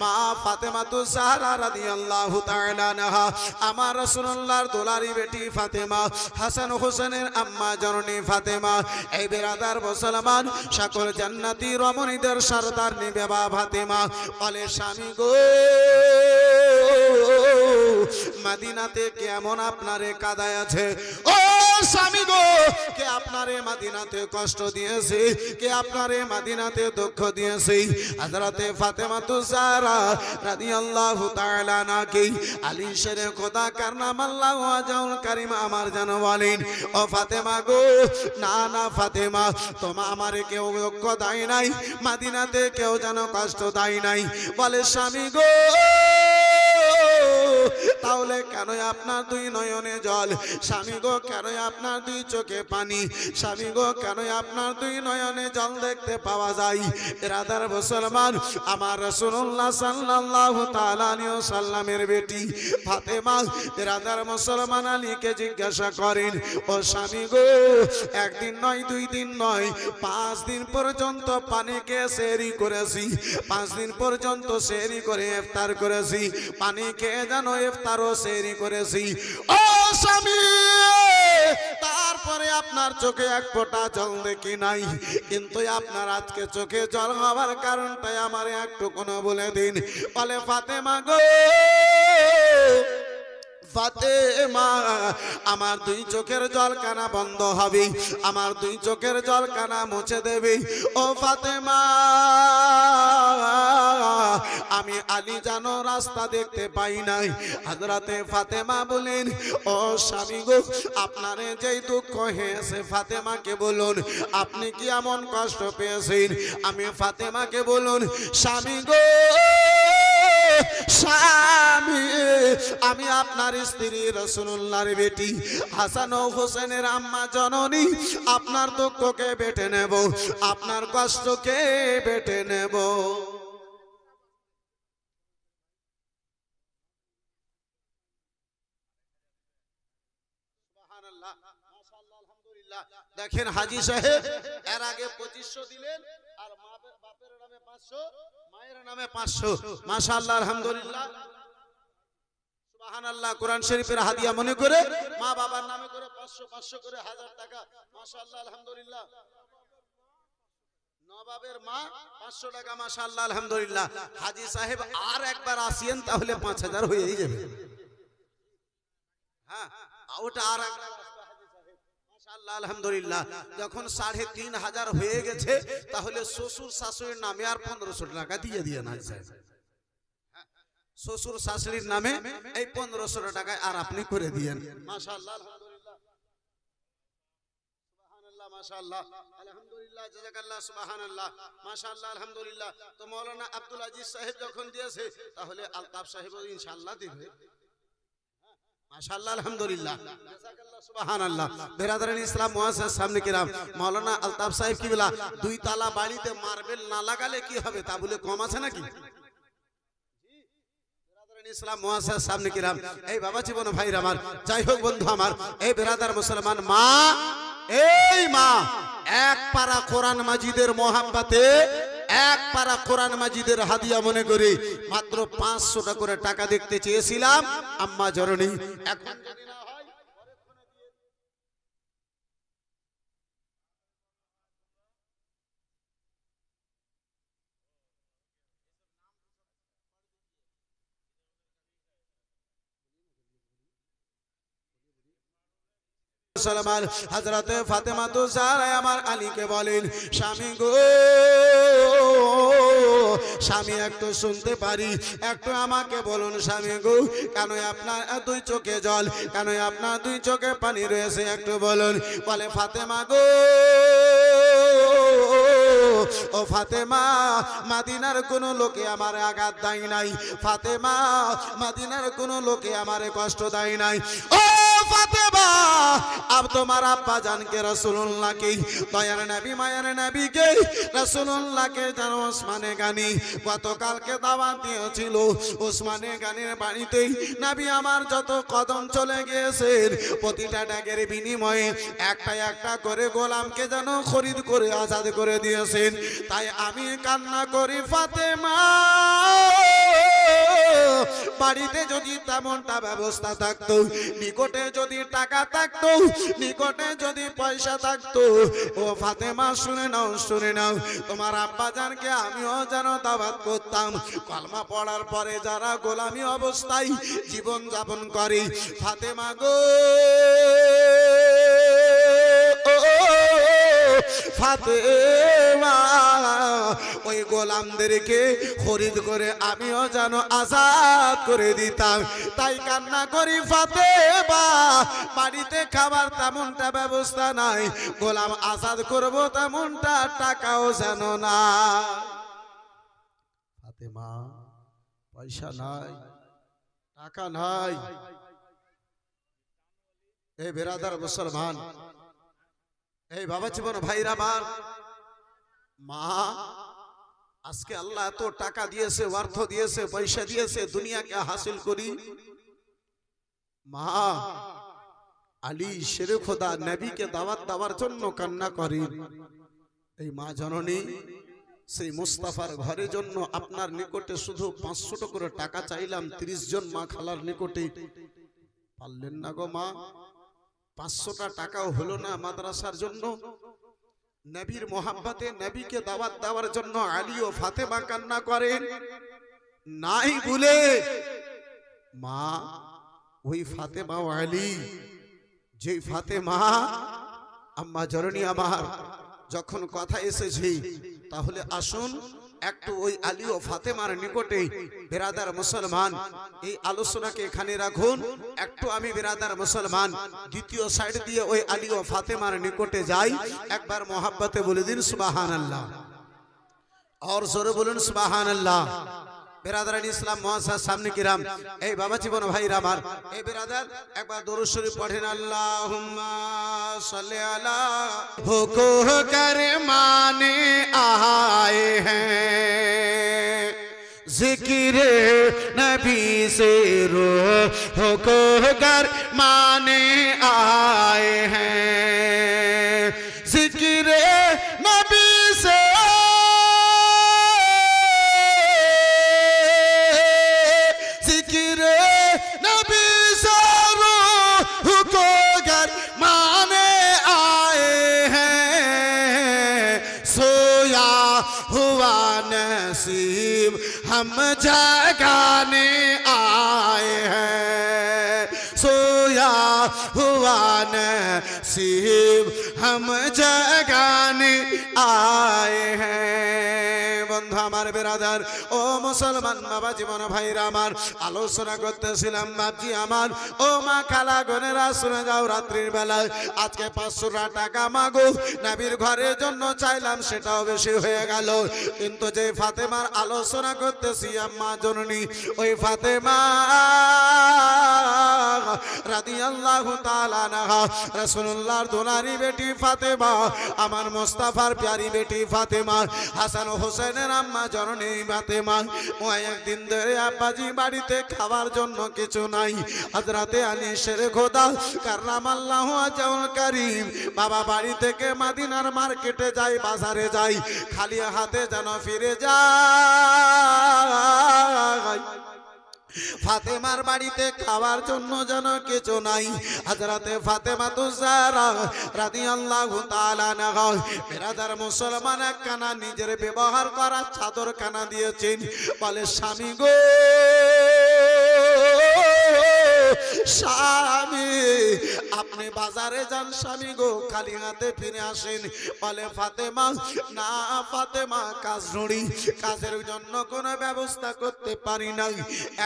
মা ফাতেমা তু সাহারা রাদিয়াল্লাহু তাআলা আনহা, আমার রাসূলুল্লাহর দুলারি বেটি ফাতেমা, হাসান হোসেনের আম্মা জননী ফাতেমা, এই বেরাদার মুসলমান সকল জান্নাতি রমণীদের সরদার নিবেবা ফাতেমা। বলে, স্বামী গো মাদিনাতে কেমন আপনারে কাদায় আছে? ও স্বামী গো, কে আপনারে মাদিনাতে কষ্ট দিয়েছে? কে আপনারে মাদিনাতে দুঃখ দিয়েছে? হযরতে ফাতেমা তুজারা রাদিয়াল্লাহু তাআলা নাকি আলী শেরে খোদা কার নাম আল্লাহ আজাউল কারীম আমার জানো বলেন, ও ফাতেমা গো, না না ফাতেমা, তোমা, আমারে কেউ দুঃখ দেয় নাই, মাদিনাতে কেউ যেন কষ্ট দেয় নাই। বলে, স্বামী গো তাহলে কেন আপনার দুই নয়নে জল? স্বামী গো কেন আপনার দুই চোখে পানি? স্বামী গো কেন আপনার দুই নয়নে জল দেখতে পাওয়া যায়? রাধার মুসলমান, আমার রসুল্লাহ সাল্লাহ সাল্লামের বেটি ফাতেমা রাধার মুসলমান আলীকে জিজ্ঞাসা করেন, ও স্বামী গো, একদিন নয়, দুই দিন নয়, পাঁচ দিন পর্যন্ত পানিকে সেরি করেছি? পাঁচ দিন পর্যন্ত সেরি করে ইফতার করেছি। পানি খেয়ে যেন ইফতারও সেরি করেছি। ও স্বামী, তারপরে আপনার চোখে এক ফোঁটা জল দেখি নাই। কিন্তু আপনার আজকে চোখে জল হওয়ার কারণটাই আমার একটু কোনো বলে দিন। বলে, ফাতেমা গো ফাতেমা, আমার দুই চোখের জল কানা বন্ধ হবে, আমার দুই চোখের জল কানা মুছে দেবে। ও ফাতেমা, আমি আলী জানো রাস্তা দেখতে পাই নাই। হাজরাতে ফাতেমা বলেন, ও স্বামী গো, আপনারে যেই দুঃখ হয়েছে, ফাতেমাকে বলুন, আপনি কি এমন কষ্ট পেয়েছেন? আমি ফাতেমাকে বলুন, স্বামী গো স্বামী, আমি আপনার স্ত্রী রসুল্লাহর বেটি, হাসান হোসেনের আম্মা জননী, আপনার দুঃখকে বেটে নেব, আপনার কষ্টকে বেটে নেব। দেখেন হাজি সাহেব, এর আগে পঁচিশশো দিলেন, আর বাপের নামে পাঁচশো। নামে পাঁচশো। মাশা আল্লাহ আলহামদুলিল্লাহ। হাজি সাহেব, আর একবার আসিয়েন, তাহলে পাঁচ হাজার হয়েই যাবে। হ্যাঁ ওটা আর একবার। মাশাআল্লাহ, সাড়ে তিন হাজার হয়ে গেছে তাহলে শ্বশুর শাশুড়ির নামে আর পনেরোশো টাকা দিয়ে দিয়ে শ্বশুর শাশুড়ির নামে এই পনেরোশো টাকায় আর আপনি করে দিয়েন। মাশাআল্লাহ মাশাআল্লাহ, আলহামদুলিল্লাহ, জাযাকাল্লাহ, সুবহানাল্লাহ, মাশাআল্লাহ, আলহামদুলিল্লাহ। তো মৌলানা আব্দুল আজিজ সাহেব যখন দিয়েছে তাহলে আলতাফ সাহেব ইনশাআল্লাহ দিবে। কম আছে নাকি? সামনে কিরাম। এই বাবা জীবন আমার, যাই হোক বন্ধু আমার, এই বেরাদার মুসলমান মা, এই মা, এক পারা কোরআন মাজিদের মোহাব্বতে এক পারা কোরআন মাজিদের হাদিয়া মনে করি, মাত্র পাঁচশো টাকা করে টাকা দেখতে চেয়েছিলাম, আম্মা জরনি এখন যদি না সালমান হজরতে ফাতেমা তো সারাই আমার আলীকে বলেন, স্বামী গো, স্বামী একটু শুনতে পারি একটু আমাকে বলুন স্বামী গো, কেন আপনার দুই চোখে জল, কেন আপনার দুই চোখে পানি রয়েছে একটু বলুন? বলে, ফাতেমা গো, ও ফাতেমা, মাদিনার কোন লোকে আমার আঘাত দেয় নাই, ফাতেমা, মাদিনার কোন লোকে আমারে কষ্ট দেয় নাই। ও প্রতিটা ট্যাগের বিনিময়ে একটা একটা করে গোলামকে যেন খরিদ করে আজাদ করে দিয়েছেন। তাই আমি কান্না করি, ফাতেমা। বাড়িতে যদি তেমনটা ব্যবস্থা থাকতো, নিকটে যদি টাকা থাকতো, নিকটে যদি পয়সা থাকতো, ও ফাতেমা শুনে নাও শুনে নাও। তোমার আব্বা জানকে আমিও যেন দাবাত করতাম। কলমা পড়ার পরে যারা গোলামি অবস্থায় জীবন যাপন করে, ফাতেমা গো ফাতেমা, ওই গোলামদেরকে খরিদ করে আমিও যেন আজাদ করে দিতাম। তাই কান্না করি ফাতেমা, বাড়িতে খাবার তেমনটা ব্যবস্থা নাই, গোলাম আজাদ করব তেমনটা, টাকাও যেন না। ফাতেমা, পয়সা নাই, টাকা নাই। এই বেরাদার মুসলমান এই বাবা জীবন, ভাইরা আমার। মা, আজকে আল্লাহ এত টাকা দিয়েছে, অর্থ দিয়েছে, পয়সা দিয়েছে, দুনিয়াকে হাসিল করি। মা, আলী শেরে খোদা নবীকে দাওয়াত দেওয়ার জন্য কান্না করি। এই মা জননী, সেই মুস্তাফার ঘরের জন্য আপনার নিকটে শুধু পাঁচশো করে টাকা চাইলাম, তিরিশ জন মা খালার নিকটে। পারলেন না গো মা। পাঁচশোটা টাকাও হলো না মাদ্রাসার জন্য। নবীর মোহাম্মতে নবীকে দাওয়াত দেওয়ার জন্য আলী ও ফাতেমা কান্না করেন। নাই বলে মা, ওই ফাতেমা আলী যে ফাতেমা, আম্মা জরনি আমার, যখন কথা এসেছে, তাহলে আসুন একটু ওই আলী ও ফাতেমার নিকটে, বেরাদার মুসলমান। এই আলোচনাকে এখানে রাখুন। একটু আমি বেরাদার মুসলমান, দ্বিতীয় সাইড দিয়ে ওই আলী ও ফাতেমার নিকটে যাই। একবার মোহাব্বতে বলে দিন সুবাহান আল্লাহ और জোরে বলুন সুবাহান আল্লাহ বেরাদারান ইসলাম মহাসার সামনে কিরাম এই বাবা জীবন ভাইরা আমার এই বেরাদার, একবার দরুশ্বরী পড়েন আল্লাহ হুকু করে মানে আহায় হ্যাঁ। জিকির নবী সে রো মানে আয় হ্যাঁ। ہم جگانے آئے ہیں۔ سویا ہوا نصیب ہم جگانے آئے ہیں۔ বন্ধু আমার বেরাদার, ও মুসলমান বাবা জীবন ভাইরা আমার, আলোচনা করতেছিলাম বাপজি আমার, ও মা খালা গনেরা শুনে যাও রাত্রির বেলায়, আজকে পাঁচশো টাকা মাগো, নাবির ঘরের জন্য চাইলাম সেটাও বেশি হয়ে গেল, কিন্তু যে ফাতেমার আলোচনা করতেছি আম্মা জননী, ওই ফাতেমা বেটি ফাতেমা, আমার মোস্তাফার প্যারি বেটি ফাতেমা, হাসান ও হোসেনের আম্মা জননী ফাতেমা। ও একদিন ধরে আব্বাজি বাড়িতে খাবার জন্য কিছু নাই। হাজরাতে আনি শের খোদা, কাররামাল্লাহু আজল করিম। বাবা বাড়ি থেকে মাদিনার মার্কেটে যাই বাজারে যাই খালি হাতে যেন ফিরে যায়। ফাতেমার বাড়িতে খাওয়ার জন্য যেন কিছু নাই। হাজরাতে ফাতেমা তো রাদিয়াল্লাহু তাআলা নাহা বেরাদার মুসলমান একখানা নিজের ব্যবহার করা চাদর কানা দিয়েছেন। বলে, স্বামী গো, স্বামী বাজারে যান স্বামী গো, খালি হাতে ফিরে আসেন। বলে, ফাতেমা, না, ফাতেমা, কাজ নড়ি কাজের জন্য কোনো ব্যবস্থা করতে পারি নাই।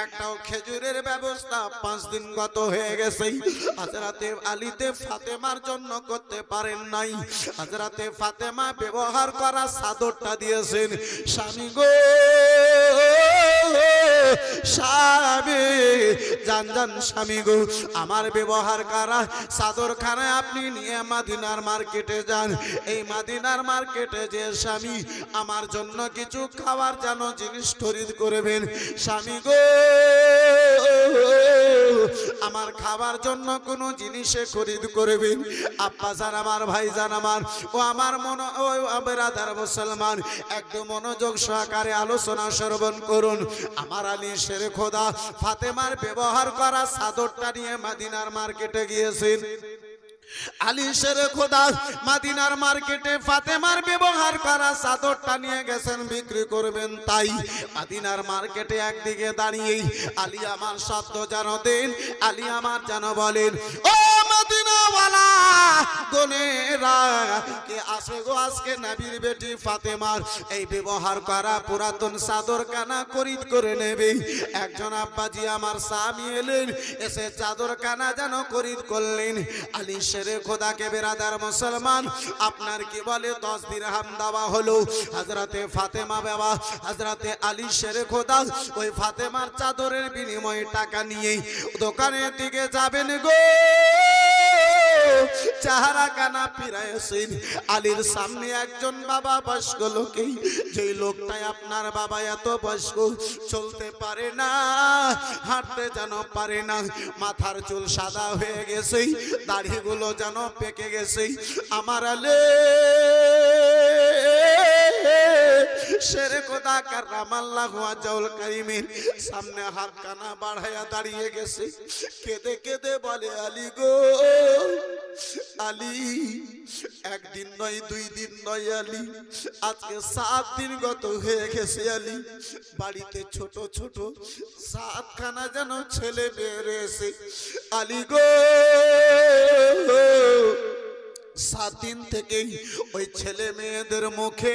একটাও খেজুরের ব্যবস্থা পাঁচ দিন গত হয়ে গেছে। হাজরাতে আলিতে ফাতেমার জন্য করতে পারেন নাই। হাজরাতে ফাতেমা ব্যবহার করা চাদরটা দিয়েছেন। স্বামী গো স্বামী স্বামী গো, আমার ব্যবহার আপনি নিয়ে মাদিনার মার্কেটে যান। এই মাদিনার মার্কেটে যে স্বামী, আমার জন্য কিছু খাবার যেন জিনিস খরিদ করবেন। স্বামী গো আমার খাবার জন্য কোনো জিনিসে খরিদ করবেন আব্বা জান আমার, ভাই জান আমার, ও আমার মন, ও মুসলমান একদম মনোযোগ সহকারে আলোচনা শ্রবণ করুন। আমার আলী শের খোদা, ফাতেমার ব্যবহার করা সাদরটা নিয়ে মাদিনার মার্কেটে গিয়েছেন। আলী শের খোদা মাদিনার মার্কেটে ফাতেমার ব্যবহার করা চাদরটা নিয়ে গেছেন, বিক্রি করবেন তাই। মাদিনার মার্কেটে একদিকে দাঁড়িয়েই আলী আমার শব্দ যেন দেন, আলী আমার যেন বলেন, ও মদিনাওয়ালা বেটি ফাতেমার? এই ব্যবহার করা পুরাতন চাদর কানা করে নেবে। একজন আমার স্বামী এলেন, এসে চাদর কানা যেন করলেন। খোদাকে বেরাদার মুসলমান, আপনার কি বলে? দশ দিন হাম দেওয়া হলো। হাজরাতে ফাতেমা বাবা, হাজরাতে আলী শেরে খোদা, ওই ফাতেমার চাদরের বিনিময়ে টাকা নিয়ে দোকানের দিকে যাবেন গো। চাহারা কানা ফিরাইছেন আলীর সামনে একজন বাবা বয়স্ক লোকেই। যেই লোকটাই আপনার বাবা এত বয়স্ক, চলতে পারে না, হাঁটতে যেন পারে না, মাথার চুল সাদা হয়ে গেছে, দাড়িগুলো যেন পেকে গেছে। আমার আলে শেরে কোদা কার রামাল্লাহ ওয়াজাউল কারিমের সামনে হাত কানা বাড়াইয়া দাঁড়িয়ে গেছে। কেঁদে কেঁদে বলে, আলী গো, আলী, একদিন নয়, দুই দিন নয়, আলী, আজকে সাত দিন গত হয়ে গেছে, আলী, বাড়িতে ছোট ছোট সাতখানা যেন ছেলে রয়েছে আলী গো সাত দিন থেকেই ওই ছেলে মেয়েদের মুখে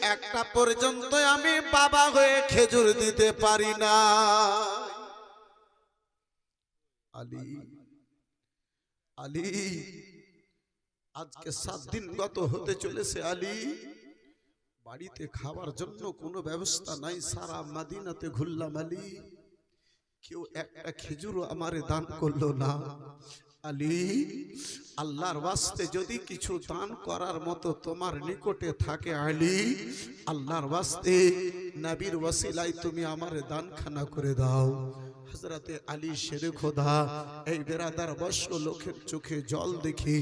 একটা পর্যন্ত আমি বাবা হয়ে খেজুর দিতে পারি না। আলী আলী, আজকে সাত দিন গত হতে চলেছে আলী। বাড়িতে খাওয়ার জন্য কোনো ব্যবস্থা নাই, সারা মাদিনাতে ঘুরলাম আলী। কেউ একটা খেজুরও আমারে দান করল না। আলী, আল্লাহর ওয়াস্তে যদি কিছু দান করার মতো তোমার নিকটে থাকে আলী, আল্লাহর বাস্তে নাবির ওয়াসিলায় তুমি আমার দানখানা করে দাও। হজরতে আলী শেরে খোদা, এই বেরাদার বর্ষ লোকের চোখে জল দেখে,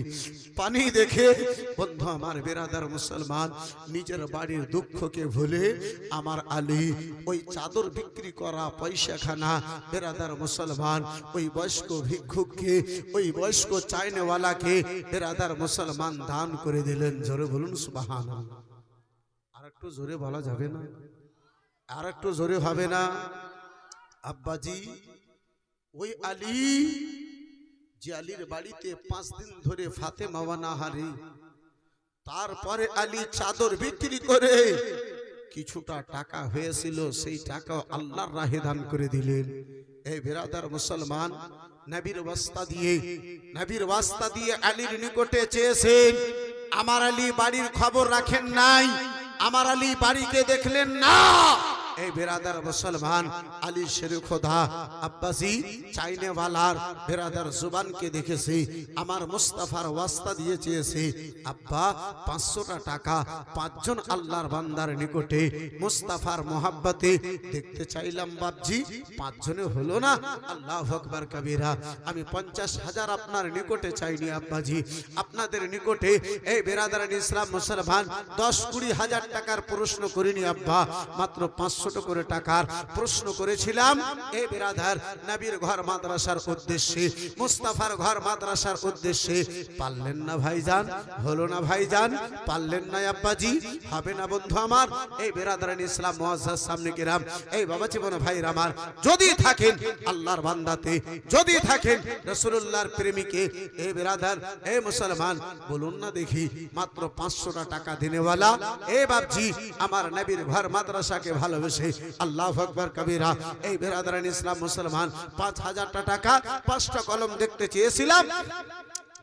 পানি দেখে, বন্ধু আমার বেরাদার মুসলমান, নিজের বাড়ির দুঃখকে ভুলে আমার আলী ওই চাদর বিক্রি করা পয়সাখানা বেরাদার মুসলমান, ওই বয়স্ক ভিক্ষুককে, ওই বয়স্ক চাইনেওয়ালাকে বেরাদার মুসলমান দান করে দিলেন। জোরে বলুন সুবাহান আর একটু জোরে বলা যাবে না? আর একটু জোরে হবে না? আব্বাজি, ওই আলী, যে আলীর বাড়িতে পাঁচ দিন ধরে ফাতে মাওয়ানা হারি তারপরে আলী চাদর বিক্রি করে কিছুটা টাকা হয়েছিল, সেই টাকা আল্লাহর রাহে দান করে দিলেন। এই বেরাদার মুসলমান, নবীর বাস্তা দিয়ে, নবীর বাস্তা দিয়ে আলীর নিকটে চেয়েছেন, আমার আলী বাড়ির খবর রাখেন নাই, আমার আলী বাড়িকে দেখলেন না। এই বেরাদার মুসলমান, আলী শেরে খোদা, আব্বাসি চাইনেওয়ালার বেরাদার জুবানকে দেখেছি, আমার মুস্তাফার ওয়াস্তা দিয়ে চেয়েছে, আব্বা, পাঁচশোটা টাকা, পাঁচজন আল্লাহর বান্দার নিকটে মুস্তাফার মোহাব্বতে দেখতে চাইলাম, বাপজি, পাঁচজনে হলো না? আল্লাহ আকবার কবিরা, আমি পঞ্চাশ হাজার আপনার নিকটে চাইনি, আব্বাজি। আপনাদের নিকটে এই বেরাদার ইসলাম মুসলমান, দশ কুড়ি হাজার টাকার প্রশ্ন করিনি, আব্বা, মাত্র পাঁচশো করে টাকার প্রশ্ন করেছিলাম এই বেরাদার, নবীর ঘর মাদ্রাসার উদ্দেশ্যে, মুস্তাফার ঘর মাদ্রাসার উদ্দেশ্যে, পারলেন না ভাইজান? হলো না ভাইজান? পারলেন না আব্বাজি? হবে না বন্ধু আমার? এই বেরাদার ইসলাম মুআজ্জাজ সামনে কিরাম এই বাবা জীবন ভাই আমার। যদি থাকেন আল্লাহর বান্দাতে, যদি থাকেন রসুল্লাহর প্রেমিকে এই বেরাদার, এ মুসলমান, বলুন না দেখি, মাত্র পাঁচশোটা টাকা দিনেওয়ালা? এ বাপজি, আমার নবীর ঘর মাদ্রাসাকে ভালোবেসে আল্লাহ আকবর কবিরা এই বেরাদারান ইসলাম মুসলমান পাঁচ হাজারটা টাকা পাঁচটা কলম দেখতে চেয়েছিলাম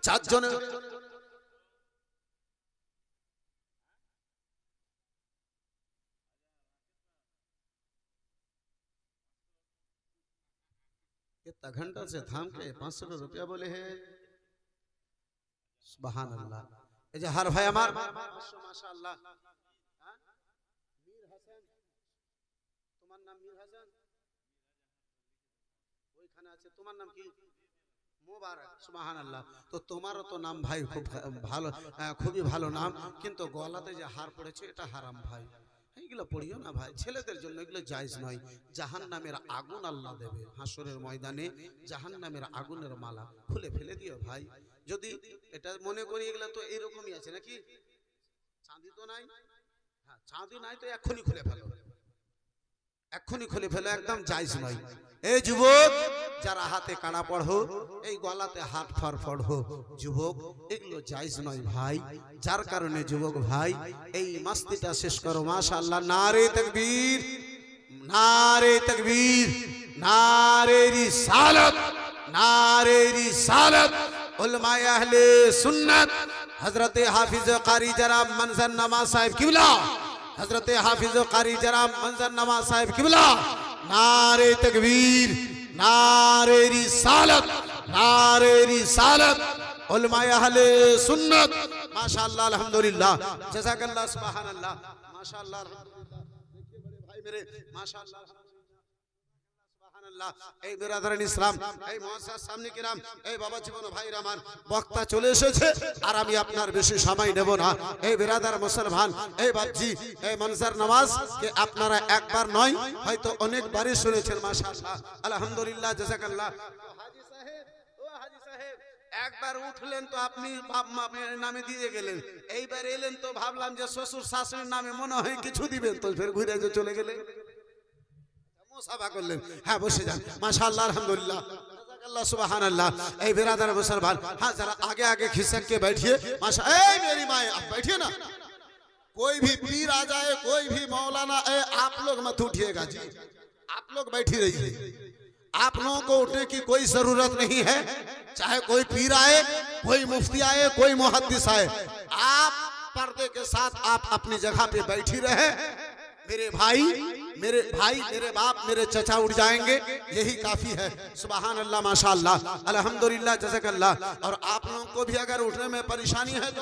চারজনে इतना घंटा से थाम के पाँच सौ रुपया बोले है সুবহান আল্লাহ এই যে হার ভাই আমার তোমার নাম ওইখানে আছে, তোমার নাম কি? খুবই ভালো নাম, কিন্তু গলাতে যে হার পড়েছে, এটা হারাম ভাই। পড়িও না ভাই, ছেলেদের জন্য এগুলো নয়। জাহান নামের আগুন আল্লাহ দেবে, হাসরের ময়দানে জাহান নামের আগুনের মালা খুলে ফেলে দিও ভাই। যদি এটা মনে করি এগুলো তো এরকমই আছে নাকি? চাঁদি তো নাই? হ্যাঁ চাঁদি নাই তো এক্ষুনি খুলে ফেলো। এক্ষুনি খুলে ফেলো একদম জায়জ নয়। এই যুবক যারা হাতে কাড়া পড়ো এই গলাতে হাত ফার পড়ো যুবক এগুলো জায়জ নয় ভাই। যার কারণে যুবক ভাই এই মাস্তিটা শেষ করো মাশাআল্লাহ। নারে তাকবীর নারে তাকবীর নারে রিসালাত নারে রিসালাত। উলমায়ে আহলে সুন্নাত হযরত হাফিজ কারি জনাব মনজর নমাজ সাহেব কিবলা? حضرت حافظ قاری جرام منظر نواز صاحب قبلہ نعرے تکبیر نعرے رسالت نعرے رسالت علماء اہل سنت ماشاءاللہ الحمدللہ جزاک اللہ سبحان اللہ ماشاءاللہ الحمدللہ دیکھئے بڑے بھائی میرے ماشاءاللہ এই ইসলাম, এই সামনে এই বাবা জীবন, ভাই রামান বক্তা চলে এসেছে, আর আমি আপনার বেশি সময় নেব না। এই মুসলমান, এই এই মনসার নামাজ, কে আপনারা একবার নয়, হয়তো অনেকবারই শুনেছেন, মাশাআল্লাহ। আলহামদুলিল্লাহ জাযাকাল্লাহ একবার উঠলেন তো আপনি বাপ নামে দিয়ে গেলেন। এইবার এলেন তো ভাবলাম যে শ্বশুর শাশুড়ির নামে মনে হয় কিছু দিবেন, তো ফের ঘুরে চলে গেলেন। مصابہ کر لیں হ্যাঁ، বসে جان ماشاءاللہ الحمدللہ اللہ سبحان اللہ اے برادر مسلمان ہاں ذرا آگے آگے کھسک کے بیٹھئے ماشاءاللہ اے میری ماں آپ بیٹھئے نا کوئی بھی پیر آ جائے کوئی بھی مولانا اے آپ لوگ مت اٹھئے گا جی آپ لوگ بیٹھی رہی رہیے آپ لوگوں کو اٹھنے کی کوئی ضرورت نہیں ہے? چاہے کوئی پیر آئے، کوئی مفتی آئے، کوئی محدث آئے، آپ پردے کے ساتھ آپ اپنی جگہ پہ بیٹھی رہے میرے بھائی میرے بھائی، میرے باپ، میرے چچا اٹھ جائیں گے، یہی کافی ہے۔ سبحان اللہ، ماشاءاللہ، الحمدللہ، جزاک اللہ۔ اور آپ لوگوں کو بھی اگر اٹھنے میں پریشانی ہے تو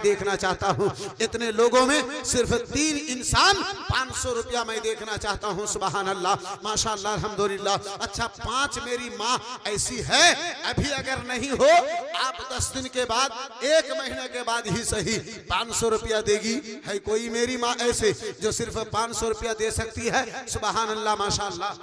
میں دیکھنا چاہتا ہوں۔ اتنے لوگوں میں صرف تین انسان پانچ سو روپیہ میں دیکھنا چاہتا ہوں، سبحان اللہ۔ ماشاءاللہ، الحمدللہ۔ اچھا پانچ میری ماں ایسی ہے، ابھی اگر نہیں ہو، آپ دس دن کے بعد، ایک مہینے کے بعد ہی صحیح پانچ سو روپیہ دے گی۔ ہے کوئی میری ماں ایسے جو صرف پانچ سو روپیہ دے سکتی ہے؟ سبحان اللہ، ماشاءاللہ۔